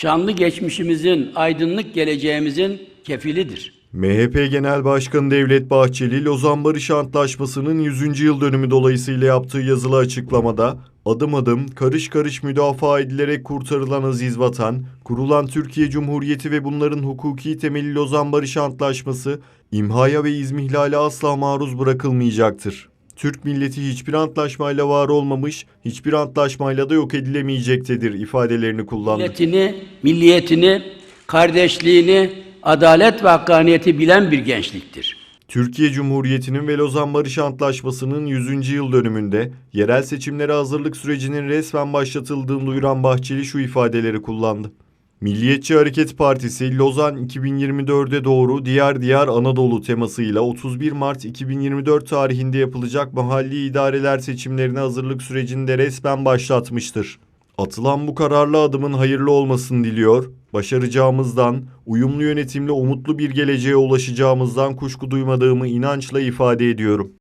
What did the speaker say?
şanlı geçmişimizin, aydınlık geleceğimizin kefilidir. MHP Genel Başkanı Devlet Bahçeli, Lozan Barış Antlaşması'nın 100. yıl dönümü dolayısıyla yaptığı yazılı açıklamada, adım adım, karış karış müdafaa edilerek kurtarılan aziz vatan, kurulan Türkiye Cumhuriyeti ve bunların hukuki temeli Lozan Barış Antlaşması, imhaya ve izmihlale asla maruz bırakılmayacaktır. Türk milleti hiçbir antlaşmayla var olmamış, hiçbir antlaşmayla da yok edilemeyecektedir ifadelerini kullandı. Milletini, milliyetini, kardeşliğini, adalet ve hakkaniyeti bilen bir gençliktir. Türkiye Cumhuriyeti'nin ve Lozan Barış Antlaşması'nın 100. yıl dönümünde yerel seçimlere hazırlık sürecinin resmen başlatıldığını duyuran Bahçeli şu ifadeleri kullandı. Milliyetçi Hareket Partisi Lozan 2024'e doğru diğer diğer Anadolu temasıyla 31 Mart 2024 tarihinde yapılacak mahalli idareler seçimlerine hazırlık sürecini de resmen başlatmıştır. Atılan bu kararlı adımın hayırlı olmasını diliyor, başaracağımızdan, uyumlu yönetimle umutlu bir geleceğe ulaşacağımızdan kuşku duymadığımı inançla ifade ediyorum.